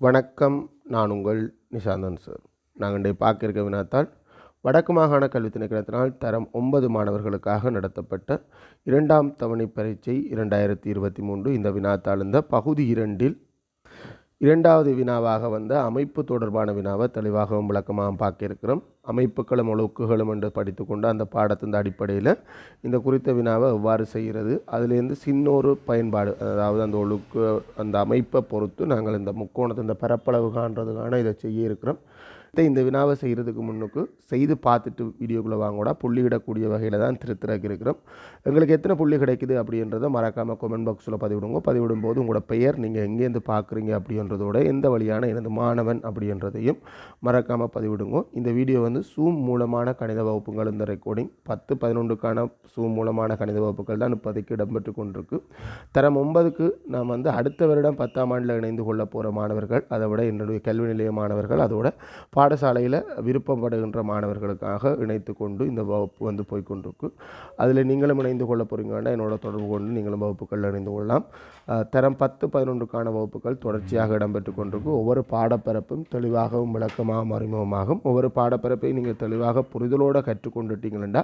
வணக்கம் நான் உங்கள் நிஷாந்தன் சார். நாங்கள் இன்றைய பார்க்க இருக்க வினாத்தால் வடக்கு மாகாண கல்வி திணைக்களத்தினால் தரம் ஒன்பது மாணவர்களுக்காக நடத்தப்பட்ட இரண்டாம் தவணை பரீட்சை இரண்டாயிரத்தி இருபத்தி மூன்று இந்த வினாத்தாள் இந்த பகுதி இரண்டில் இரண்டாவது வினாவாக வந்த அமைப்பு தொடர்பான வினாவை தெளிவாகவும் விளக்கமாகவும் பார்க்க இருக்கிறோம் அமைப்புகளும் ஒழுக்குகளும் என்று படித்துக்கொண்டு அந்த பாடத்தின் அடிப்படையில் இந்த குறித்த வினாவை எவ்வாறு செய்கிறது அதுலேருந்து சின்னொரு பயன்பாடு அதாவது அந்த ஒழுக்கு அந்த அமைப்பை பொறுத்து நாங்கள் இந்த முக்கோணத்தை இந்த பரப்பளவு காண்றதுக்கான இதை செய்ய இருக்கிறோம். இந்த வினாவை செய்கிறதுக்கு முன்னுக்கு செய்து பார்த்துட்டு வீடியோக்குள்ளே வாங்கக்கூட புள்ளியிடக்கூடிய வகையில் தான் திருத்திறக்கு இருக்கிறோம். எங்களுக்கு எத்தனை புள்ளி கிடைக்குது அப்படின்றத மறக்காமல் கமெண்ட் பாக்ஸில் பதிவிடுங்க. பதிவிடும் போது உங்களோட பெயர் நீங்கள் எங்கேருந்து பார்க்குறீங்க அப்படின்றதோட எந்த வழியான எனது மாணவன் அப்படின்றதையும் மறக்காமல் பதிவிடுங்க. இந்த வீடியோ வந்து சூம் மூலமான கணித வகுப்புகள் இந்த ரெக்கார்டிங் பத்து பதினொன்றுக்கான சூம் மூலமான கணித வகுப்புகள் தான் இப்போதைக்கு இடம்பெற்று கொண்டிருக்கு. தரம் ஒன்பதுக்கு நாம் வந்து அடுத்த வருடம் பத்தாம் ஆண்டில் இணைந்து கொள்ள போகிற மாணவர்கள் அதை விட என்னுடைய கல்வி நிலைய மாணவர்கள் அதோட பாடசாலையில் விருப்பப்படுகின்ற மாணவர்களுக்காக இணைத்து கொண்டு இந்த வகுப்பு வந்து போய்க்கொண்டிருக்கு அதில் நீங்களும் இணைந்து கொள்ள போகிறீங்கன்னா என்னோட தொடர்பு கொண்டு நீங்களும் வகுப்புகளில் இணைந்து கொள்ளலாம். தரம் பத்து பதினொன்றுக்கான வகுப்புகள் தொடர்ச்சியாக இடம்பெற்று கொண்டிருக்கும் ஒவ்வொரு பாடப்பரப்பும் தெளிவாகவும் விளக்கமாகவும் அறிமுகமாகும் ஒவ்வொரு பாடப்பரப்பையும் நீங்கள் தெளிவாக புரிதலோடு கற்றுக்கொண்டுட்டீங்களா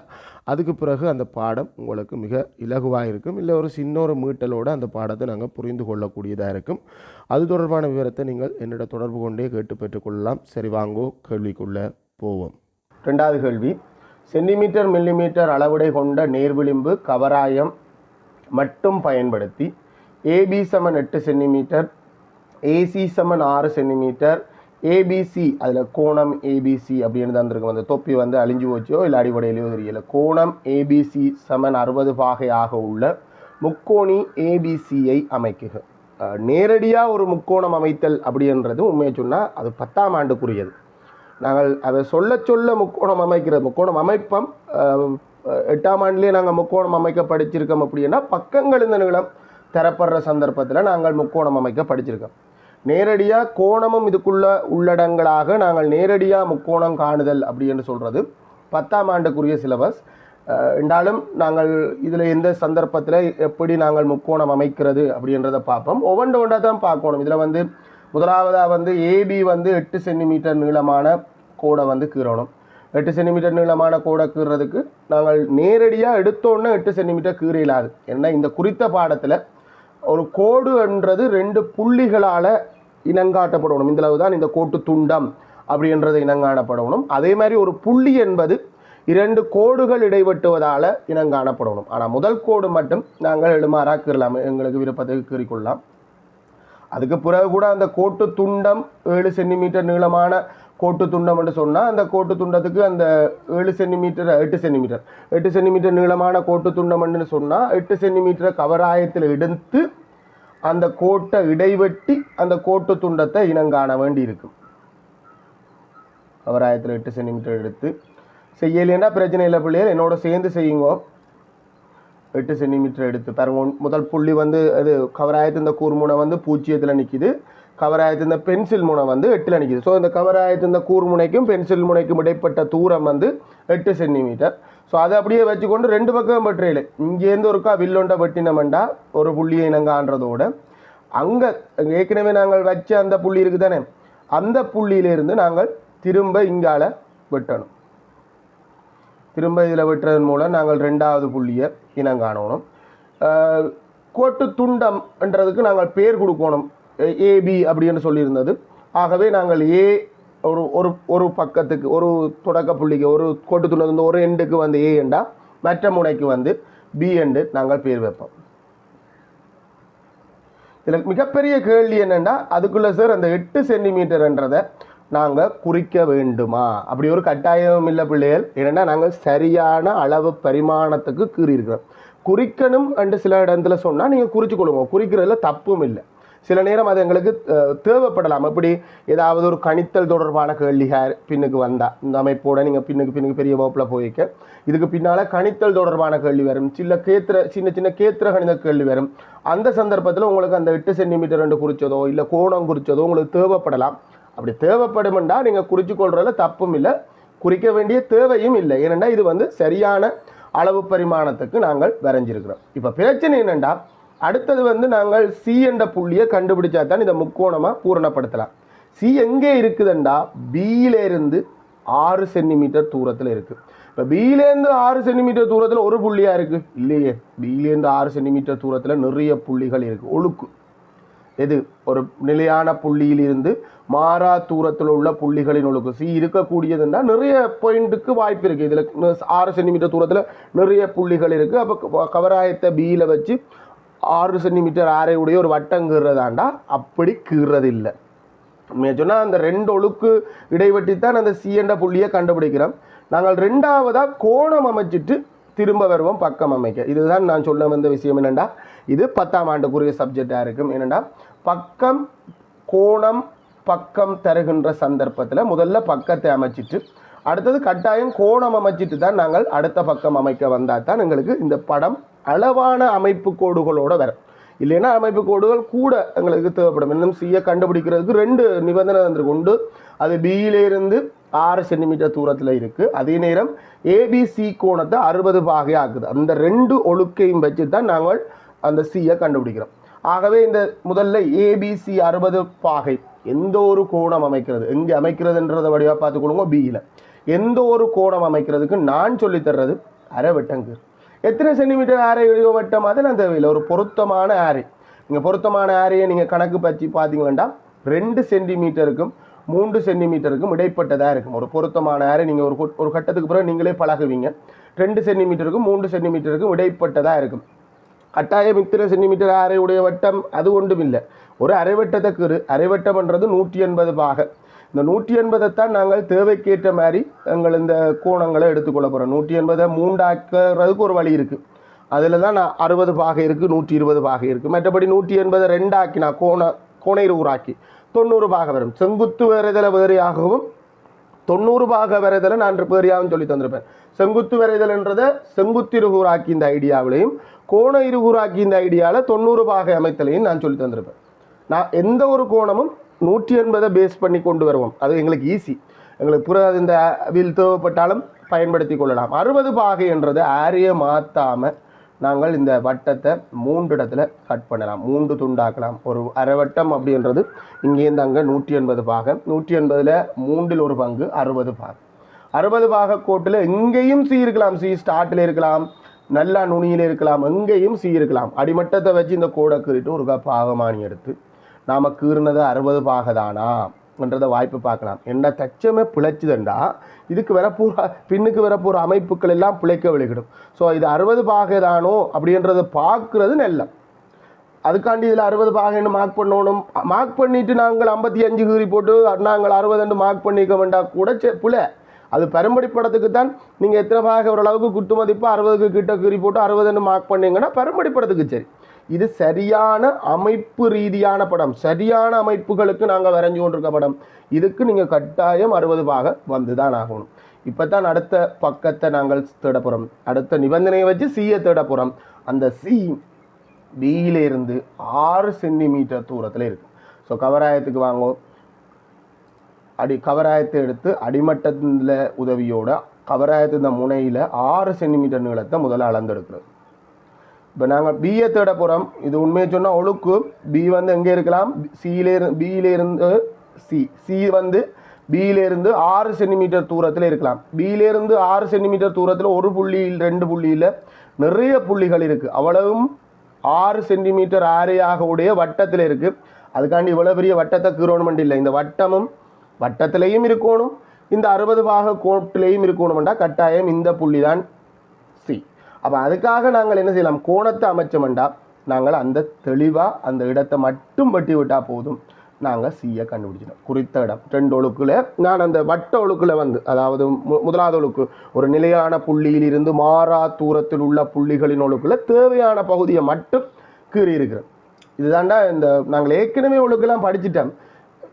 அதுக்கு பிறகு அந்த பாடம் உங்களுக்கு மிக இலகுவாக இருக்கும். இல்லை ஒரு சின்ன ஒரு மீட்டலோடு அந்த பாடத்தை நாங்கள் புரிந்து கொள்ளக்கூடியதாக இருக்கும். அது தொடர்பான விவரத்தை நீங்கள் என்னிட தொடர்பு கொண்டே கேட்டு பெற்றுக்கொள்ளலாம். சரி வாங்கோ கேள்விக்குள்ளே போவோம். ரெண்டாவது கேள்வி. சென்டிமீட்டர் மில்லிமீட்டர் அளவுடை கொண்ட நேர்விளிம்பு கவராயம் மட்டும் பயன்படுத்தி ஏபி சமன் எட்டு சென்டிமீட்டர் ஏசி சமன் ஆறு சென்டிமீட்டர் ஏபிசி அதில் கோணம் ஏபிசி அப்படின்னு தந்திருக்கும் அந்த தொப்பி வந்து அழிஞ்சு போச்சோ இல்லை அடிப்படையிலையோ தெரியல. கோணம் ஏபிசி சமன் அறுபது பாகையாக உள்ள முக்கோணி ஏபிசியை அமைக்குக. நேரடியாக ஒரு முக்கோணம் அமைத்தல் அப்படின்றது உண்மையை சொன்னால் அது பத்தாம் ஆண்டுக்குரியது. நாங்கள் அதை சொல்ல சொல்ல முக்கோணம் அமைக்கிறது முக்கோணம் அமைப்பம் எட்டாம் ஆண்டுலேயே நாங்கள் முக்கோணம் அமைக்க படிச்சிருக்கோம் அப்படின்னா பக்கங்கள் இந்த நிலம் தரப்படுற சந்தர்ப்பத்தில் நாங்கள் முக்கோணம் அமைக்க படிச்சிருக்கோம். நேரடியாக கோணமும் இதுக்குள்ள உள்ளடங்களாக நாங்கள் நேரடியாக முக்கோணம் காணுதல் அப்படின்னு சொல்கிறது பத்தாம் ஆண்டுக்குரிய சிலபஸ். என்றாலும் நாங்கள் இதில் எந்த சந்தர்ப்பத்தில் எப்படி நாங்கள் முக்கோணம் அமைக்கிறது அப்படின்றத பார்ப்போம். ஒவ்வொன்று ஒன்றாக தான் பார்க்கணும். இதில் வந்து முதலாவதாக வந்து ஏபி வந்து எட்டு சென்டிமீட்டர் நீளமான கோடை வந்து கீறணும். எட்டு சென்டிமீட்டர் நீளமான கோடை கீறதுக்கு நாங்கள் நேரடியாக எடுத்தோன்னே எட்டு சென்டிமீட்டர் கீறையிலாது ஏன்னா இந்த குறித்த பாடத்தில் ஒரு கோடு என்றது ரெண்டு புள்ளிகளால் இனங்காட்டப்படணும். இந்த அளவு தான் இந்த கோட்டு துண்டம் அப்படின்றது இனங்காணப்படணும். அதே மாதிரி ஒரு புள்ளி என்பது இரண்டு கோடுகள் இடைவெட்டுவதால் இனங்காணப்படணும். ஆனால் முதல் கோடு மட்டும் நாங்கள் எழுமாறாக கீறலாம். எங்களுக்கு விருப்பத்தை கீறிக்கொள்ளலாம். அதுக்கு பிறகு கூட அந்த கோட்டு துண்டம் ஏழு சென்டிமீட்டர் நீளமான கோட்டு துண்டம் என்று சொன்னால் அந்த கோட்டு துண்டத்துக்கு அந்த ஏழு சென்டிமீட்டர் எட்டு சென்டிமீட்டர். எட்டு சென்டிமீட்டர் நீளமான கோட்டு துண்டம்னு சொன்னால் எட்டு சென்டிமீட்டரை கவராயத்தில் எடுத்து அந்த கோட்டை இடைவெட்டி அந்த கோட்டு துண்டத்தை இனங்காண வேண்டி இருக்கும் கவராயத்தில் எட்டு சென்டிமீட்டர் எடுத்து செய்யலைன்னா பிரச்சனை இல்லை பிள்ளைகள் என்னோட சேர்ந்து செய்யுங்க. எட்டு சென்டிமீட்டர் எடுத்து பாருங்க முதல் புள்ளி வந்து அது கவராயத்து இந்த கூர்முனை வந்து பூச்சியத்தில் நிற்கிது கவராயத்து இந்த பென்சில் முனை வந்து எட்டில் நிற்கிது ஸோ இந்த கவராயத்து இந்த கூர்முனைக்கும் பென்சில் முனைக்கும் இடைப்பட்ட தூரம் வந்து எட்டு சென்டிமீட்டர் ஸோ அதை அப்படியே வச்சுக்கொண்டு ரெண்டு பக்கம் வெட்டுறையில் இங்கேருந்து ஒருக்கா வில்லொண்டை வெட்டினமெண்டா ஒரு புள்ளியை இனங்கான்றதோட அங்கே ஏற்கனவே நாங்கள் வச்ச அந்த புள்ளி இருக்குது தானே அந்த புள்ளியிலிருந்து நாங்கள் திரும்ப இங்கால வெட்டணும். திரும்ப இதில் வெட்டுறதன் மூலம் நாங்கள் ரெண்டாவது புள்ளியை இனம் காணணும் கோட்டு துண்டம் என்றதுக்கு நாங்கள் பேர் கொடுக்கணும். ஏபி அப்படின்னு சொல்லியிருந்தது. ஆகவே நாங்கள் ஏ ஒரு ஒரு ஒரு பக்கத்துக்கு ஒரு தொடக்க புள்ளிக்கு ஒரு கோட்டு துணை வந்து ஒரு எண்டுக்கு வந்து ஏ எண்டா மற்ற முனைக்கு வந்து பி எண்டு நாங்கள் பேர் வைப்போம். இதில் மிகப்பெரிய கேள்வி என்னென்னா அதுக்குள்ளே சார் அந்த எட்டு சென்டிமீட்டர்ன்றதை நாங்கள் குறிக்க வேண்டுமா? அப்படி ஒரு கட்டாயம் இல்லை பிள்ளைகள். ஏன்னா நாங்கள் சரியான அளவு பரிமாணத்துக்கு கீறியிருக்கிறோம். குறிக்கணும் என்று சில இடத்துல சொன்னால் நீங்கள் குறித்து கொள்ளுங்க. குறிக்கிறதுல தப்பும் இல்லை. சில நேரம் அது எங்களுக்கு தேவைப்படலாம். எப்படி? ஏதாவது ஒரு கணித்தல் தொடர்பான கேள்விகள் பின்னுக்கு வந்தா இந்த அமைப்போட நீங்கள் பின்னுக்கு பின்னுக்கு பெரிய வகுப்பில் போய்க்க இதுக்கு பின்னால் கணித்தல் தொடர்பான கேள்வி வரும். சில கேத்திர சின்ன சின்ன கேத்திர கணித கேள்வி வரும். அந்த சந்தர்ப்பத்தில் உங்களுக்கு அந்த எட்டு சென்டிமீட்டர் ரெண்டு குறிச்சதோ இல்லை கோணம் குறிச்சதோ உங்களுக்கு தேவைப்படலாம். அப்படி தேவைப்படுமெண்டா நீங்கள் குறிச்சு கொள்றதுல தப்பும் இல்லை. குறிக்க வேண்டிய தேவையும் இல்லை. ஏனென்றால் இது வந்து சரியான அளவு பரிமாணத்துக்கு நாங்கள் வரைஞ்சிருக்கிறோம். இப்போ பிரச்சனை என்னென்னா அடுத்தது வந்து நாங்கள் சி என்ற புள்ளியை கண்டுபிடிச்சா தான் இதை முக்கோணமாக பூரணப்படுத்தலாம். சி எங்கே இருக்குதுண்டா? பியிலேருந்து ஆறு சென்டிமீட்டர் தூரத்தில் இருக்குது இப்போ பியிலேருந்து ஆறு சென்டிமீட்டர் தூரத்தில் ஒரு புள்ளியாக இருக்குது இல்லையே. பியிலேருந்து ஆறு சென்டிமீட்டர் தூரத்தில் நிறைய புள்ளிகள் இருக்குது ஒழுக்கு. எது? ஒரு நிலையான புள்ளியில் இருந்து மாறா தூரத்தில் உள்ள புள்ளிகளின் ஒழுக்கு. சி இருக்கக்கூடியதுன்னா நிறைய பாயிண்ட்டுக்கு வாய்ப்பு இருக்குது இதில் ஆறு சென்டிமீட்டர் தூரத்தில் நிறைய புள்ளிகள் இருக்குது அப்போ கவராயத்தை பியில் வச்சு ஆறு சென்டிமீட்டர் ஆரையுடைய ஒரு வட்டம் கீறதாண்டா அப்படி கீறதில்லை சொன்னால் அந்த ரெண்டு ஒழுக்கு இடைவெட்டி தான் அந்த சி புள்ளியை கண்டுபிடிக்கிறோம். நாங்கள் ரெண்டாவதாக கோணம் அமைச்சிட்டு திரும்ப வருவோம் பக்கம் அமைக்க. இதுதான் நான் சொல்ல வந்த விஷயம் என்னென்னா இது பத்தாம் ஆண்டுக்குரிய சப்ஜெக்டாக இருக்கும். என்னென்னா பக்கம் கோணம் பக்கம் தருகின்ற சந்தர்ப்பத்தில் முதல்ல பக்கத்தை அமைச்சிட்டு அடுத்தது கட்டாயம் கோணம் அமைச்சிட்டு தான் நாங்கள் அடுத்த பக்கம் அமைக்க வந்தால் தான் எங்களுக்கு இந்த படம் அளவான அமைப்பு கோடுகளோடு வரும். இல்லைன்னா அமைப்பு கோடுகள் கூட எங்களுக்கு தேவைப்படும். இன்னும் சியை கண்டுபிடிக்கிறதுக்கு ரெண்டு நிபந்தனை வந்து உண்டு. அது பியிலிருந்து ஆறு சென்டிமீட்டர் தூரத்தில் இருக்குது அதே நேரம் ஏபிசி கோணத்தை அறுபது பாகை ஆக்குது அந்த ரெண்டு ஒழுக்கையும் வச்சு தான் நாங்கள் அந்த சியை கண்டுபிடிக்கிறோம். ஆகவே இந்த முதல்ல ஏபிசி அறுபது பாகை எந்த ஒரு கோணம் அமைக்கிறது? எங்கே அமைக்கிறதுன்றத வடிவாக பார்த்துக்கொள்ளுங்க பியில் எந்த ஒரு கோணம் அமைக்கிறதுக்கு நான் சொல்லித்தர்றது அரை வெட்டங்கு எத்தனை சென்டிமீட்டர் ஆரை வட்டம் அதெல்லாம் தேவையில்லை ஒரு பொருத்தமான ஆரை நீங்கள் பொருத்தமான ஆரையை நீங்கள் கணக்கு பற்றி பார்த்தீங்கன்னா ரெண்டு சென்டிமீட்டருக்கும் மூன்று சென்டிமீட்டருக்கும் இடைப்பட்டதாக இருக்கும். ஒரு பொருத்தமான ஆரை நீங்கள் ஒரு ஒரு கட்டத்துக்கு பிறகு நீங்களே பழகுவீங்க. ரெண்டு சென்டிமீட்டருக்கும் மூன்று சென்டிமீட்டருக்கும் இடைப்பட்டதாக இருக்கும். கட்டாயம் இத்தனை சென்டிமீட்டர் அரை உடைய வட்டம் அது ஒன்றும் இல்லை. ஒரு அரைவட்டத்தை கீறு அரைவட்டம்ன்றது நூற்றி எண்பது பாக இந்த நூற்றி எண்பதை தான் நாங்கள் தேவைக்கேற்ற மாதிரி எங்கள் இந்த கோணங்களை எடுத்துக்கொள்ள போகிறோம் நூற்றி எண்பதை மூண்டாக்குறதுக்கு ஒரு வழி இருக்குது அதில் தான் நான் அறுபது பாகை இருக்குது நூற்றி இருபது பாகை இருக்குது மற்றபடி நூற்றி எண்பதை ரெண்டாக்கினா கோண கோண இருபூராக்கி தொண்ணூறு பாக வரும். செங்குத்து வரைதலை வேறையாகவும் தொண்ணூறு பாக வரைதலை நான் பேரியாவும் சொல்லி தந்திருப்பேன். செங்குத்து வரைதல்ன்றதை செங்குத்து இருகூறாக்கி இந்த ஐடியாவிலையும் கோண இருகூறாக்கி இந்த ஐடியாவில் தொண்ணூறு பாக அமைத்தலையும் நான் சொல்லி தந்திருப்பேன். நான் எந்த ஒரு கோணமும் நூற்றி எண்பதை பேஸ் பண்ணி கொண்டு வருவோம். அது எங்களுக்கு ஈஸி எங்களுக்கு புற இந்த வில் தேவைப்பட்டாலும் பயன்படுத்தி கொள்ளலாம். அறுபது பாகை என்றது ஆரிய மாற்றாமல் நாங்கள் இந்த வட்டத்தை மூன்று இடத்துல கட் பண்ணலாம். மூன்று துண்டாக்கலாம். ஒரு அரை வட்டம் அப்படின்றது இங்கேருந்து அங்கே நூற்றி எண்பது பாகம் நூற்றி எண்பதில் மூன்றில் ஒரு பங்கு அறுபது பாகம் அறுபது பாக கோட்டில் எங்கேயும் சி இருக்கலாம் சி ஸ்டார்ட்டில் இருக்கலாம். நல்லா நுனியில் இருக்கலாம். எங்கேயும் சி இருக்கலாம் அடிமட்டத்தை வச்சு இந்த கோடை கீறிட்டு ஒரு பாகமானி எடுத்து நாம் கீறினது அறுபது பாகதானா என்றதை வாய்ப்பு பார்க்கலாம். என்ன தச்சமே பிழைச்சுதுண்டா இதுக்கு வரப்போகிற பின்னுக்கு வரப்போகிற அமைப்புகள் எல்லாம் பிழைக்க விழுகிடும். ஸோ இது அறுபது பாகைதானோ அப்படின்றத பார்க்குறது நல்ல அதுக்காண்டி இதில் அறுபது பாகைன்னு மார்க் பண்ணணும்? மார்க் பண்ணிவிட்டு நாங்கள் ஐம்பத்தி அஞ்சு கீறி போட்டு நாங்கள் அறுபதுன்னு மார்க் பண்ணிக்க வேண்டாம் கூட செ- புல அது பெரும்படி படத்துக்கு தான் நீங்கள் எத்தனை பாகை ஓரளவுக்கு குட்டு மதிப்பு அறுபதுக்கு கிட்ட கீறி போட்டு அறுபதுன்னு மார்க் பண்ணிங்கன்னா பெரும்படி படத்துக்கு சரி. இது சரியான அமைப்பு ரீதியான படம். சரியான அமைப்புகளுக்கு நாங்கள் வரைஞ்சு கொண்டிருக்க படம். இதுக்கு நீங்கள் கட்டாயம் அறுபது பாக வந்து தான் ஆகணும். இப்போ தான் அடுத்த பக்கத்தை நாங்கள் தேட போகிறோம் அடுத்த நிபந்தனையை வச்சு சியை தேட போகிறோம் அந்த சி பியிலிருந்து ஆறு சென்டிமீட்டர் தூரத்தில் இருக்கு. ஸோ கவராயத்துக்கு வாங்கோ. அடி கவராயத்தை எடுத்து அடிமட்டத்தில் உதவியோட கவராயத்து இந்த முனையில் ஆறு சென்டிமீட்டர் நீளத்தை முதல்ல அளந்தெடுக்கிறது. இப்போ நாங்கள் பிஏ தேட போகிறோம் இது உண்மையை சொன்னால் ஒழுக்கு. பி வந்து எங்கே இருக்கலாம்? சியிலே பியிலேருந்து சி சி வந்து பியிலேருந்து ஆறு சென்டிமீட்டர் தூரத்தில் இருக்கலாம். பியிலேருந்து ஆறு சென்டிமீட்டர் தூரத்தில் ஒரு புள்ளியில் ரெண்டு புள்ளியில் நிறைய புள்ளிகள் இருக்குது அவ்வளவும் ஆறு சென்டிமீட்டர் ஆரையாக உடைய வட்டத்தில் இருக்குது அதுக்காண்டி இவ்வளோ பெரிய வட்டத்தை கீரோணுமெண்ட் இல்லை. இந்த வட்டமும் வட்டத்திலையும் இருக்கணும். இந்த அறுபது பாக கோட்டிலையும் இருக்கணுமெண்டா கட்டாயம் இந்த புள்ளி தான் அப்போ அதுக்காக நாங்கள் என்ன செய்யலாம்? கோணத்தை அமைச்சோம்டா. நாங்கள் அந்த தெளிவாக அந்த இடத்தை மட்டும் வெட்டி விட்டால் போதும். நாங்கள் சியை கண்டுபிடிச்சிட்டோம். குறித்த இடம். ரெண்டு ஒழுக்கில் நான் அந்த வட்ட ஒழுக்கில் வந்து அதாவது மு- முதலாவது ஒழுக்கு ஒரு நிலையான புள்ளியில் இருந்து மாறா தூரத்தில் உள்ள புள்ளிகளின் ஒழுக்கில் தேவையான பகுதியை மட்டும் கீறி இருக்கிறேன் இதுதாண்டா இந்த நாங்கள் ஏற்கனவே ஒழுக்கெல்லாம் படிச்சிட்டோம்.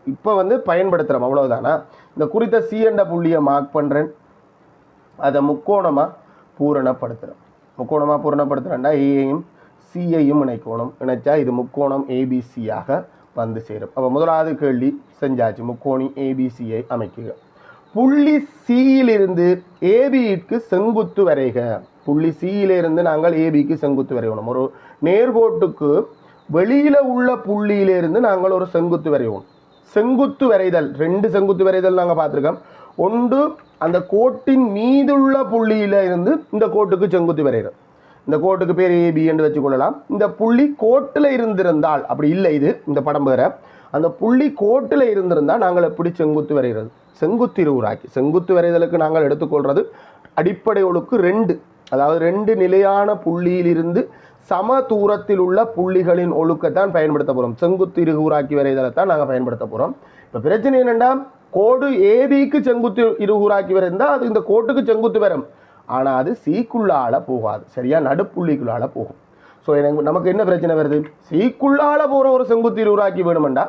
இப்போ வந்து பயன்படுத்துகிறோம் அவ்வளோதானா இந்த குறித்த சி புள்ளியை மார்க் பண்ணுறேன் அதை முக்கோணமாக பூரணப்படுத்துகிறோம் முக்கோணமாக பூரணப்படுத்துகிறேன்டா ஏயையும் சிஐயும் இணைக்கோணம். இணைச்சா இது முக்கோணம் ஏபிசியாக வந்து சேரும். அப்போ முதலாவது கேள்வி செஞ்சாச்சு. முக்கோணி ஏபிசியை அமைக்குக புள்ளி சியிலிருந்து ஏபிக்கு செங்குத்து வரைக. புள்ளி சியிலிருந்து நாங்கள் ஏபிக்கு செங்குத்து வரையணும் ஒரு நேர்கோட்டுக்கு வெளியில் உள்ள புள்ளியிலிருந்து நாங்கள் ஒரு செங்குத்து வரைவோம். செங்குத்து வரைதல் ரெண்டு செங்குத்து வரைதல் நாங்கள் பார்த்துருக்கோம். ஒன்று அந்த கோட்டின் மீதுள்ள புள்ளியில இருந்து இந்த கோட்டுக்கு செங்குத்து வரைகிறோம் இந்த கோட்டுக்கு பேர் ஏபி என்று வச்சுக்கொள்ளலாம். இந்த புள்ளி கோட்டில் இருந்திருந்தால் அப்படி இல்லை இது இந்த படம் வேற. அந்த புள்ளி கோட்டில் இருந்திருந்தால் நாங்கள் எப்படி செங்குத்து வரைகிறது? செங்குத்து இருவுராக்கி. செங்குத்து வரைதலுக்கு நாங்கள் எடுத்துக்கொள்வது அடிப்படை ஒழுக்கு ரெண்டு. அதாவது ரெண்டு நிலையான புள்ளியிலிருந்து சம தூரத்தில் உள்ள புள்ளிகளின் ஒழுக்கத்தான் பயன்படுத்த போகிறோம் செங்குத்து இருகூராக்கி வரைதலைத்தான் நாங்கள் பயன்படுத்த போகிறோம் இப்போ பிரச்சனை என்னென்னா கோடு ஏபிக்கு செங்குத்து இருகூறாக்கி வரைந்தால் அது இந்த கோட்டுக்கு செங்குத்து வரும். ஆனால் அது சீக்குள்ளால போகாது. சரியா? நடுப்புள்ளிக்குள்ளால போகும். ஸோ எனக்கு நமக்கு என்ன பிரச்சனை வருது? சீக்குள்ளால போகிற ஒரு செங்குத்து இருகூறாக்கி வேணுமெண்டா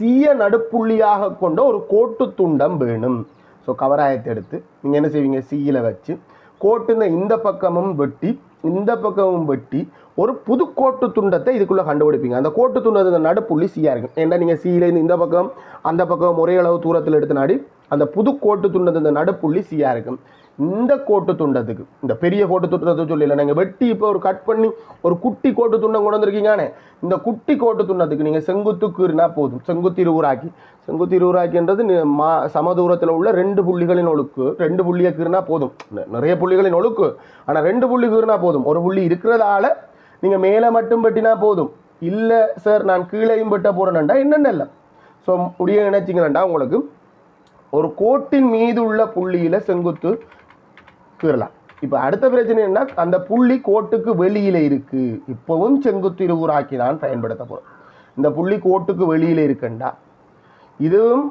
சீய நடுப்புள்ளியாக கொண்ட ஒரு கோட்டு துண்டம் வேணும். ஸோ கவராயத்தை எடுத்து நீங்கள் என்ன செய்வீங்க? சீயில் வச்சு கோட்டுங்க இந்த பக்கமும் வெட்டி இந்த பக்கமும் வெட்டி ஒரு புது கோட்டு துண்டத்தை இதுக்குள்ளே கண்டுபிடிப்பீங்க. அந்த கோட்டு துண்டத்து நடுப்புள்ளி சீயாக இருக்கும். ஏன்னா நீங்கள் சீலேருந்து இந்த பக்கம் அந்த பக்கம் ஒரே அளவு தூரத்தில் எடுத்து நாடி அந்த புது கோட்டு துண்டத்து நடுப்புள்ளி சீயாக இருக்கும். இந்த கோட்டு துண்டத்துக்கு இந்த பெரிய கோட்டு துண்டத்தை சொல்லல நீங்கள் வெட்டி இப்போ ஒரு கட் பண்ணி ஒரு குட்டி கோட்டு துண்டம் கொண்டு வந்திருக்கீங்கன்னு இந்த குட்டி கோட்டு துண்டத்துக்கு நீங்கள் செங்குத்துக்கு இருந்தால் போதும். செங்குத்து இருவுராக்கி. செங்குத்து இருவுராக்கின்றது மா சமதூரத்தில் உள்ள ரெண்டு புள்ளிகளின் ஒழுக்கு. ரெண்டு புள்ளியை கீறினா போதும். நிறைய புள்ளிகளின் ஒழுக்கு. ஆனால் ரெண்டு புள்ளி கீறினா போதும். ஒரு புள்ளி இருக்கிறதால நீங்கள் மேலே மட்டும் வெட்டினா போதும். இல்லை சார் நான் கீழேயும் வெட்ட போகிறேன்டா என்னென்ன இல்லை. ஸோ முடிய நினைச்சிங்கன்னா உங்களுக்கு. ஒரு கோட்டின் மீது உள்ள புள்ளியில் செங்குத்து கீறலாம். இப்போ அடுத்த பிரச்சனை என்ன? அந்த புள்ளி கோட்டுக்கு வெளியில் இருக்குது இப்போவும் செங்குத்து இருவுராக்கி தான் பயன்படுத்த போகிறோம் இந்த புள்ளி கோட்டுக்கு வெளியில் இருக்குண்டா? இதுவும்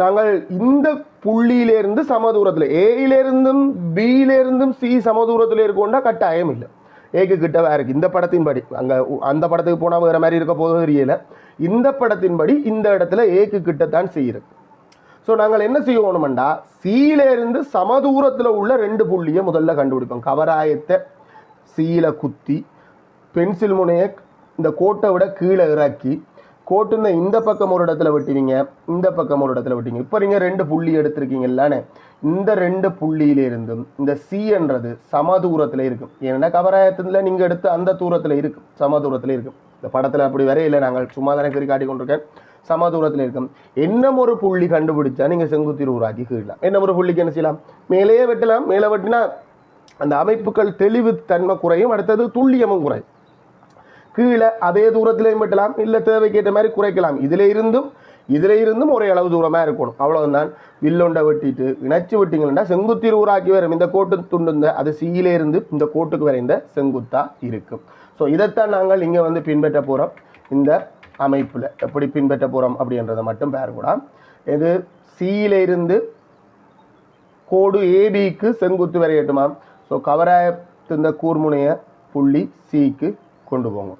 நாங்கள் இந்த புள்ளியிலேருந்து சமதூரத்தில் ஏயிலேருந்தும் பியிலேருந்தும் சி சமதூரத்தில் இருக்கோண்டா கட்டாயம் இல்லை. ஏக்கு கிட்ட வேற இருக்குது இந்த படத்தின்படி அங்கே அந்த படத்துக்கு போனால் வேறு மாதிரி இருக்க போதும் தெரியல. இந்த படத்தின்படி இந்த இடத்துல ஏக்கு கிட்டத்தான் செய்யிருக்கு ஸோ நாங்கள் என்ன செய்யணும்டா சீலேருந்து சமதூரத்தில் உள்ள ரெண்டு புள்ளியை முதல்ல கண்டுபிடிப்போம். கவராயத்தை சீல குத்தி பென்சில் முனையை இந்த கோட்டை விட கீழே இறக்கி கோட்டுந்த இந்த பக்கம் ஒரு இடத்துல வெட்டினீங்க இந்த பக்கம் ஒரு இடத்துல வெட்டிங்க இப்போ நீங்கள் ரெண்டு புள்ளி எடுத்திருக்கீங்கல்லானே இந்த ரெண்டு புள்ளியிலிருந்தும் இந்த சி என்றது சமதூரத்தில் இருக்கும். ஏன்னா கவராயத்தில் நீங்கள் எடுத்து அந்த தூரத்தில் இருக்கும் சமதூரத்தில் இருக்கும். இந்த படத்தில் அப்படி வரையில நாங்கள் சும்மா தானே கறி காட்டி கொண்டிருக்கேன் சமதூரத்தில் இருக்கும். என்ன ஒரு புள்ளி கண்டுபிடிச்சா நீங்கள் செங்குத்திரு உருவாக்கி கீழலாம். என்ன ஒரு புள்ளிக்கு என்ன செய்யலாம்? மேலேயே வெட்டலாம். மேலே வெட்டினா அந்த அமைப்புகள் தெளிவு தன்மை குறையும். அடுத்தது துல்லியமும் குறையும். கீழே அதே தூரத்திலையும் வெட்டலாம். இல்லை தேவைக்கேற்ற மாதிரி குறைக்கலாம். இதில் இருந்தும் இதில் இருந்தும் ஒரே அளவு தூரமாக இருக்கணும். அவ்வளவுதான். வில்லொண்டை வெட்டிட்டு இணைச்சு விட்டிங்கன்னா செங்குத்திரு ஊராக்கி வரும். இந்த கோட்டு துண்டு அது சீயிலே இருந்து இந்த கோட்டுக்கு வரைந்த செங்குத்தாக இருக்கும். ஸோ இதைத்தான் நாங்கள் இங்கே வந்து பின்பற்ற போகிறோம் இந்த அமைப்பில். எப்படி பின்பற்ற போகிறோம் அப்படின்றத மட்டும் பேர் கூட இது சியிலிருந்து கோடு ஏபிக்கு செங்குத்து வரையட்டுமா ஸோ கவராயத்து இந்த கூர்முனைய புள்ளி சிக்கு கொண்டு போங்க.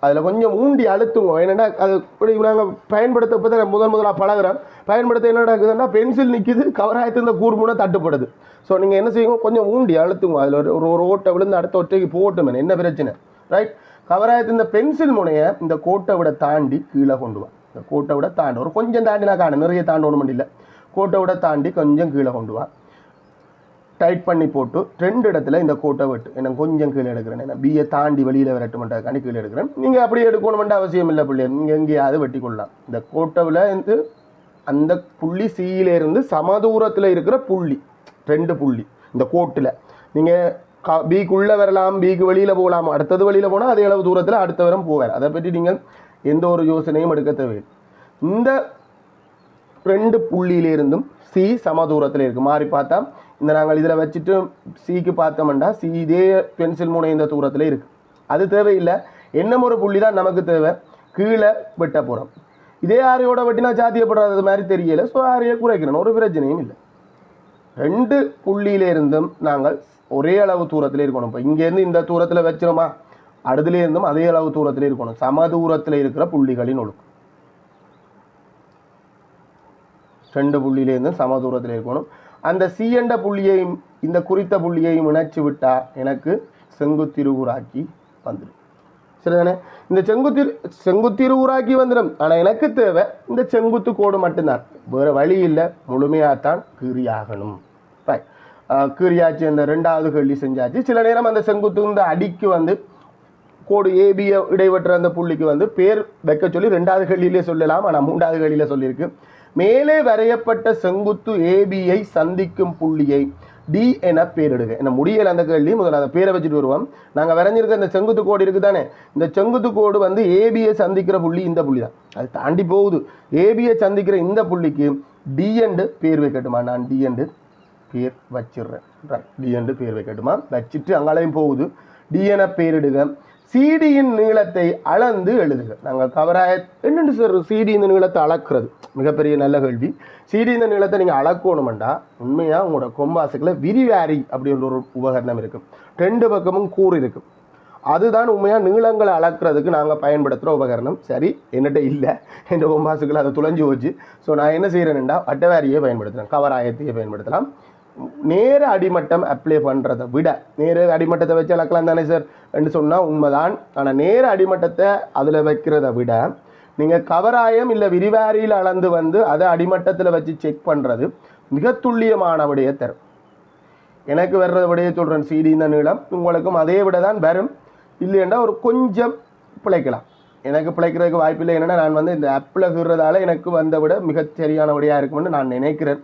அதில் கொஞ்சம் ஊண்டி அழுத்துங்க. என்னென்னா அது இப்படி நாங்கள் பயன்படுத்த இப்போ தான் முதல் முதலாக பழகுறோம். பயன்படுத்த என்ன நடக்குதுன்னா பென்சில் நிற்கிது கவராயத்து இந்த கூர்முனை தட்டுப்படுது. ஸோ நீங்கள் என்ன செய்யுங்க? கொஞ்சம் ஊண்டி அழுத்துங்க. அதில் ஒரு ஒரு- ஒரு ஓட்டை விழுந்து அடுத்த ஒற்றைக்கு போட்டுமே. என்ன பிரச்சனை? ரைட் கவராயத்து இந்த பென்சில் முனையை இந்த கோட்டை விட தாண்டி கீழே கொண்டு வா. இந்த கோட்டை விட தாண்டி ஒரு கொஞ்சம் தாண்டினா காணும் நிறைய தாண்டணும் இல்லை. கோட்டை விட தாண்டி கொஞ்சம் கீழே கொண்டு வா. டைட் பண்ணி போட்டு ரெண்டு இடத்துல இந்த கோட்டை வெட்டு. எனக்கு கொஞ்சம் கீழே எடுக்கிறேன். ஏன்னா பிஏ தாண்டி வெளியில் விரட்டுமெண்ட்டாக்காண்டி கீழே எடுக்கிறேன். நீங்கள் அப்படியே எடுக்கணுமென்ற அவசியம் இல்லை பிள்ளைய. நீங்கள் எங்கேயாவது வெட்டி கொள்ளலாம். இந்த கோட்டைவில் வந்து அந்த புள்ளி சியில சமதூரத்தில் இருக்கிற புள்ளி ரெண்டு புள்ளி இந்த கோட்டில். நீங்கள் பிக்குள்ளே வரலாம் பிக்கு வெளியில் போகலாம் அடுத்தது வெளியில் போனால் அதே அளவு தூரத்தில் அடுத்த வரம் போவார். அதை பற்றி நீங்கள் எந்த ஒரு யோசனையும் எடுக்க தேவையில்லை. இந்த ரெண்டு புள்ளியிலிருந்தும் சி சம தூரத்தில் இருக்குது மாறி பார்த்தா இந்த நாங்கள் இதில் வச்சுட்டு சிக்கு பார்த்தோம்னா சி இதே பென்சில் முனை இந்த தூரத்தில் இருக்குது அது தேவையில்லை. என்ன ஒரு புள்ளி தான் நமக்கு தேவை. கீழே வெட்ட போகிறோம் இதே ஆரியோட வெட்டினா சாத்தியப்படுறது மாதிரி தெரியல. ஸோ ஆரியை குறைக்கணும். ஒரு பிரச்சனையும் இல்லை. ரெண்டு புள்ளியிலிருந்தும் நாங்கள் ஒரே அளவு தூரத்தில் இருக்கணும். இப்போ இங்கேருந்து இந்த தூரத்தில் வச்சிருமா? அடுதுல இருந்தும் அதே அளவு தூரத்தில் இருக்கணும். சம தூரத்தில் இருக்கிற புள்ளிகளின் ஒழுக்கம். ரெண்டு புள்ளியிலேருந்து சம தூரத்தில் இருக்கணும். அந்த சி புள்ளியையும் இந்த குறித்த புள்ளியையும் இணைச்சு விட்டால் எனக்கு செங்குத்திருவுராக்கி வந்துடும். சரிதானே? இந்த செங்குத்திரு செங்குத்திருவுராக்கி வந்துடும். ஆனால் எனக்கு தேவை இந்த செங்குத்து கோடு மட்டும்தான். வேறு வழி இல்லை. முழுமையாகத்தான் கீறியாகணும் ரைட் கீரியாச்சு அந்த ரெண்டாவது கேள்வி செஞ்சாச்சு. சில நேரம் அந்த செங்குத்து இந்த அடிக்கு வந்து கோடு ஏபியை இடைவெற்ற அந்த புள்ளிக்கு வந்து பேர் வைக்க சொல்லி ரெண்டாவது கேள்வியிலே சொல்லலாம் ஆனால் மூன்றாவது கள்ளியில் சொல்லியிருக்கு. மேலே வரையப்பட்ட செங்குத்து ஏபியை சந்திக்கும் புள்ளியை டி என பேரிடுக. என்ன முடியல அந்த கேள்வி? முதல்ல அந்த பேரை வச்சுட்டு வருவோம். நாங்கள் வரைஞ்சிருக்க இந்த செங்குத்து கோடு இருக்குது தானே இந்த செங்குத்து கோடு வந்து ஏபியை சந்திக்கிற புள்ளி இந்த புள்ளி தான் அது தாண்டி போகுது. ஏபியை சந்திக்கிற இந்த புள்ளிக்கு டி பேர் வைக்கட்டுமா? நான் டி பேர் வச்சிடுறேன். ரைட் டி என்று பேர் வைக்கட்டுமா? வச்சுட்டு அங்காலையும் போகுது. டி என பேரிடுக. சிடியின் நீளத்தை அளந்து எழுதுக. நாங்கள் கவராய என்னென்னு சார் சிடி இந்த நீளத்தை அளக்கிறது. மிகப்பெரிய நல்ல கேள்வி. சிடி இந்த நீளத்தை நீங்கள் அளக்கணுமெண்டா உண்மையாக உங்களோட கொம்பாசுக்கில் விரிவாரி அப்படின்ற ஒரு உபகரணம் இருக்கும் ரெண்டு பக்கமும் கூறு இருக்கும் அதுதான் உண்மையாக நீளங்களை அளக்கிறதுக்கு நாங்கள் பயன்படுத்துகிற உபகரணம். சரி என்னட்ட இல்லை. என் கொம்பாசுக்கள் அதை துளைஞ்சி போச்சு. ஸோ நான் என்ன செய்கிறேன்னா அட்டவாரியை பயன்படுத்துகிறேன் கவராயத்தையே பயன்படுத்தலாம். நேர அடிமட்டம் அப்ளை பண்ணுறதை விட நேர அடிமட்டத்தை வச்சு அளக்கலாம் தானே சார் என்று சொன்னால் உண்மைதான். ஆனால் நேர அடிமட்டத்தை அதில் வைக்கிறத விட நீங்கள் கவராயம் இல்லை விரிவாரியில் அளந்து வந்து அதை அடிமட்டத்தில் வச்சு செக் பண்ணுறது மிக துல்லியமானவடையே தரும். எனக்கு வர்றத விடையை சொல்கிறேன் சிடி இந்த நீளம் உங்களுக்கும் அதே விட தான் வரும். இல்லைன்னா ஒரு கொஞ்சம் பிழைக்கலாம். எனக்கு பிழைக்கிறதுக்கு வாய்ப்பில்லை என்னென்னா நான் வந்து இந்த ஆப்பில் சொல்கிறதால எனக்கு வந்த விட மிகச் சரியான இருக்கும்னு நான் நினைக்கிறேன்.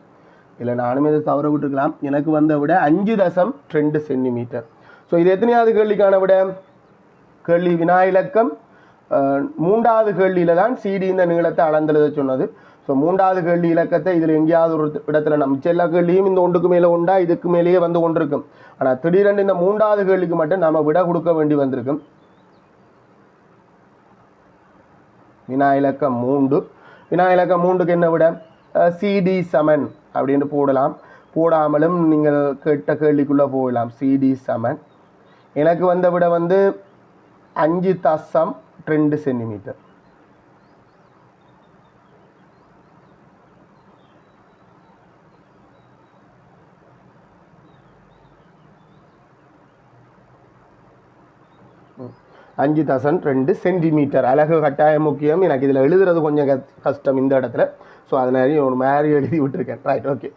இல்லை நானும் இதை தவற விட்டுக்கலாம் எனக்கு வந்த விட அஞ்சு தசம் ரெண்டு சென்டிமீட்டர். ஸோ இது எத்தனையாவது கேள்விக்கான விட? கேள்வி வினா இலக்கம். மூன்றாவது கேள்வியில் தான் சிடி இந்த நீளத்தை அளந்தெழுத சொன்னது. ஸோ மூன்றாவது கேள்வி இலக்கத்தை இதில் எங்கேயாவது ஒரு இடத்துல நம்ம எல்லா கேள்வியும் இந்த ஒன்றுக்கு மேலே உண்டா? இதுக்கு மேலேயே வந்து கொண்டிருக்கும். ஆனால் திடீரென்று இந்த மூன்றாவது கேள்விக்கு மட்டும் நம்ம விட கொடுக்க வேண்டி வந்திருக்கும். வினா இலக்கம் மூன்று. வினா இலக்கம் மூன்றுக்கு என்ன விட? சிடி சமன் அப்படின்னு போடலாம். போடாமலும் நீங்கள் கேட்ட கேள்விக்குள்ளே போகலாம். சிடி சமன் எனக்கு வந்த விட வந்து அஞ்சு தசம் ரெண்டு சென்டிமீட்டர். அஞ்சு தசன் ரெண்டு சென்டிமீட்டர். அழகு கட்டாயம் முக்கியம். எனக்கு இதில் எழுதுறது கொஞ்சம் கஷ்டம் இந்த இடத்துல. ஸோ அதனால ஒரு மாதிரி எழுதி விட்டுருக்கேன். ரைட் ஓகே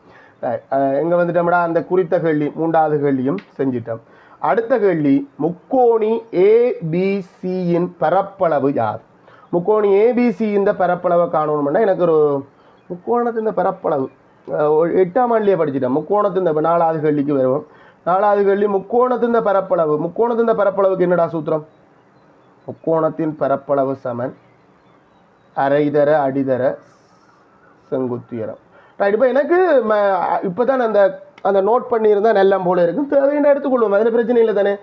எங்கே வந்துட்டோம்டா அந்த குறித்த கேள்வி மூன்றாவது கேள்வியும் செஞ்சிட்டோம். அடுத்த கேள்வி முக்கோணி ஏபிசியின் பரப்பளவு யார்? முக்கோணி ஏபிசி இந்த பரப்பளவை காணணும்னா எனக்கு ஒரு முக்கோணத்தின் பரப்பளவு. ஒரு எட்டாம் ஆண்டுலேயே படிச்சிட்டேன். முக்கோணத்தின் இப்போ நாலாவது கேள்விக்கு வருவோம். நாலாவது கேள்வி முக்கோணத்தின் பரப்பளவு. முக்கோணத்தின் பரப்பளவுக்கு என்னடா சூத்திரம்? முக்கோணத்தின் பரப்பளவு சமன். அரைதர அடிதர செங்குத்துயரம். ரைட் இப்போ எனக்கு இப்போ தான் அந்த அந்த நோட் பண்ணியிருந்தால் நல்லம் போல இருக்கும். தேவையான எடுத்துக்கொள்வோம். அதில் பிரச்சனை இல்லை தானே?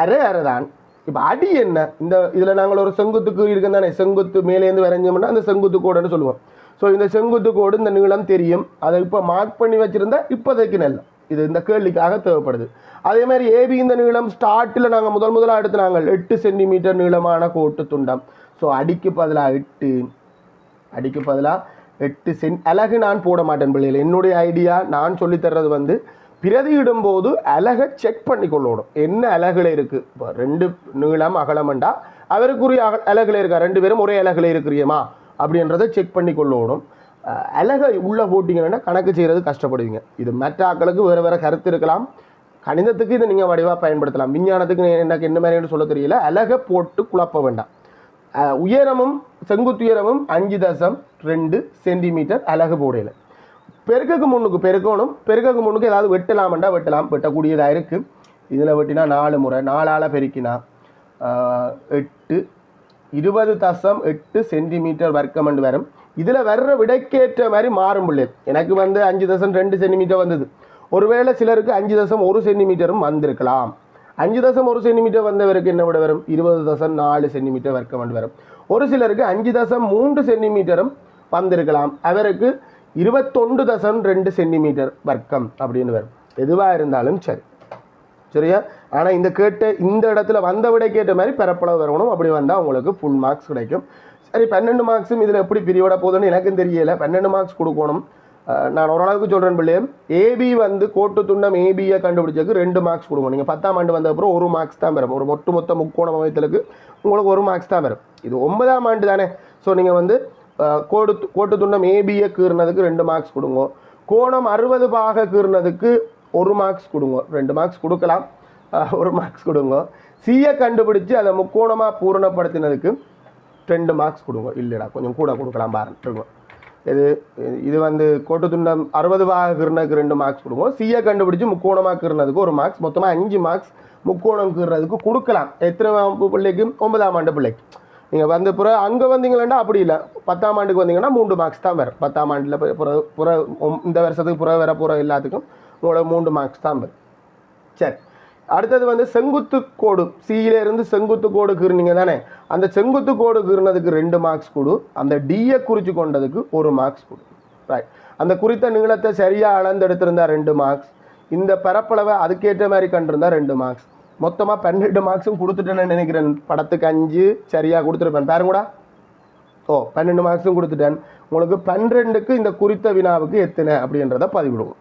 அரை அரை தான். இப்போ அடி என்ன? இந்த இதில் நாங்கள் ஒரு செங்குத்துக்கு இருக்கோம் தானே? செங்குத்து மேலேருந்து வரைஞ்சோம்னா அந்த செங்குத்து கோடுன்னு சொல்லுவோம். ஸோ இந்த செங்குத்து கோடு இந்த நீளம் தெரியும். அதை இப்போ மார்க் பண்ணி வச்சுருந்தா இப்போதைக்கு நல்ல இது இந்த கேள்விக்காக தேவைப்படுது. அதே மாதிரி ஏபி இந்த நீளம் ஸ்டார்ட்டில் நாங்கள் முதல் முதலாக எடுத்து நாங்கள் எட்டு சென்டிமீட்டர் நீளமான கோட்டு துண்டம். ஸோ அடிக்கு பதிலாக எட்டு. அடிக்கு பதிலாக எட்டு சென் அலகு நான் போட மாட்டேன் பிள்ளைகள். என்னுடைய ஐடியா நான் சொல்லித் தர்றது வந்து பிரதியிடும் போது அலகை செக் பண்ணி கொள்ளணும் என்ன அழகில் இருக்குது இப்போ ரெண்டு நீளம் அகலமண்டா அவருக்குரிய அக அழகில் இருக்கா? ரெண்டு பேரும் ஒரே அழகில் இருக்கிறியமா அப்படின்றத செக் பண்ணி கொள்ளணும் அழகை அலகை உள்ளே போட்டிங்கன்னா கணக்கு செய்கிறது கஷ்டப்படுவீங்க. இது மற்ற வேறு வேறு கருத்து இருக்கலாம். கணிதத்துக்கு இதை நீங்கள் வடிவாக பயன்படுத்தலாம். விஞ்ஞானத்துக்கு எனக்கு என்ன மாதிரின்னு சொல்ல தெரியல. அலகை போட்டு குழப்ப வேண்டாம். உயரமும் செங்குத்துயரமும் அஞ்சு தசம் ரெண்டு சென்டிமீட்டர் அழகு போடையில். பெருக்கக்கு முன்னுக்கு பெருக்கணும். பெருக்கக்கு முன்னுக்கு ஏதாவது வெட்டலாமண்டா வெட்டலாம். வெட்டக்கூடியதாக இருக்குது இதில் வெட்டினா நாலு முறை. நாலால் பெருக்கினா எட்டு இருபது தசம் எட்டு சென்டிமீட்டர் வர்க்கமண்டு வரும். இதில் வர்ற விடைக்கேற்ற மாதிரி மாறும் பிள்ளை. எனக்கு வந்து அஞ்சு தசம் ரெண்டு சென்டிமீட்டர் வந்தது. ஒருவேளை சிலருக்கு அஞ்சு தசம் ஒரு சென்டிமீட்டரும் வந்திருக்கலாம். அஞ்சு தசம் ஒரு சென்டிமீட்டர் வந்தவருக்கு என்ன விட வரும்? இருபது தசம் நாலு சென்டிமீட்டர் வர்க்கமண்டு வரும். ஒரு சிலருக்கு அஞ்சு தசம் மூன்று சென்டிமீட்டரும் வந்திருக்கலாம். அவருக்கு இருபத்தொண்டு தசம் ரெண்டு சென்டிமீட்டர் வர்க்கம் அப்படின்னு வரும். எதுவாக இருந்தாலும் சரி. சரியா? ஆனால் இந்த கேட்ட இந்த இடத்துல வந்த விட கேட்ட மாதிரி பெறப்பளவு வரணும். அப்படி வந்தால் உங்களுக்கு ஃபுல் மார்க்ஸ் கிடைக்கும். சரி பன்னெண்டு மார்க்ஸும் இதில் எப்படி பிரிவிட போகுதுன்னு எனக்கும் தெரியலை. பன்னெண்டு மார்க்ஸ் கொடுக்கணும். நான் ஓரளவுக்கு சொல்கிறேன் பிள்ளையே. ஏபி வந்து கோட்டு துண்டம் ஏபியை கண்டுபிடிச்சதுக்கு ரெண்டு மார்க்ஸ் கொடுங்க. நீங்கள் பத்தாம் ஆண்டு வந்த அப்புறம் ஒரு மார்க்ஸ் தான் வரும் ஒரு ஒட்டு மொத்த முக்கோண அமைத்தலுக்கு உங்களுக்கு ஒரு மார்க்ஸ் தான் வரும் இது ஒன்பதாம் ஆண்டு தானே. ஸோ நீங்கள் வந்து கோடு கோட்டு துண்டம் ஏபியை கீறினதுக்கு ரெண்டு மார்க்ஸ் கொடுங்க. கோணம் அறுபது பாக கீறினதுக்கு ஒரு மார்க்ஸ் கொடுங்க. ரெண்டு மார்க்ஸ் கொடுக்கலாம். ஒரு மார்க்ஸ் கொடுங்க. சியை கண்டுபிடிச்சு அதை முக்கோணமாக பூரணப்படுத்தினதுக்கு ரெண்டு மார்க்ஸ் கொடுங்க. இல்லைடா கொஞ்சம் கூட கொடுக்கலாம் பாருங்க. இது இது வந்து கோட்டு துண்டம் அறுபது பாக ரெண்டு மார்க்ஸ் கொடுக்கும் சிஏ கண்டுபிடிச்சு முக்கோணமாக கீறினதுக்கு ஒரு மார்க்ஸ் மொத்தமாக அஞ்சு மார்க்ஸ் முக்கோணம் கீறதுக்கு கொடுக்கலாம். எத்தனை பிள்ளைக்கும் பிள்ளைக்கு? ஒன்பதாம் ஆண்டு பிள்ளைக்கு. நீங்கள் வந்து புற அங்கே வந்தீங்களா அப்படி இல்லை. பத்தாம் ஆண்டுக்கு வந்தீங்கன்னா மூன்று மார்க்ஸ் தான் வரும். பத்தாம் ஆண்டில் புற புற இந்த வருஷத்துக்கு புற வர புற எல்லாத்துக்கும் உங்களோட மூன்று மார்க்ஸ் தான் வரும். சரி. அடுத்தது வந்து செங்குத்து கோடு. சியில இருந்து செங்குத்து கோடு கீறினீங்க தானே அந்த செங்குத்து கோடு கீறினதுக்கு ரெண்டு மார்க்ஸ் கொடு. அந்த டியை குறித்து கொண்டதுக்கு ஒரு மார்க்ஸ் கொடு. ரைட் அந்த குறித்த நீளத்தை சரியாக அளந்தெடுத்திருந்தா ரெண்டு மார்க்ஸ் இந்த பரப்பளவை அதுக்கேற்ற மாதிரி கண்டிருந்தா ரெண்டு மார்க்ஸ் மொத்தமாக பன்னெண்டு மார்க்ஸும் கொடுத்துட்டேன்னு நினைக்கிறேன். படத்துக்கு அஞ்சு சரியாக கொடுத்துருப்பேன். பாருங்கூடா ஓ பன்னெண்டு மார்க்ஸும் கொடுத்துட்டேன். உங்களுக்கு பன்னிரெண்டுக்கு இந்த குறித்த வினாவுக்கு எத்தனை அப்படின்றத பதிவிடுவோம்.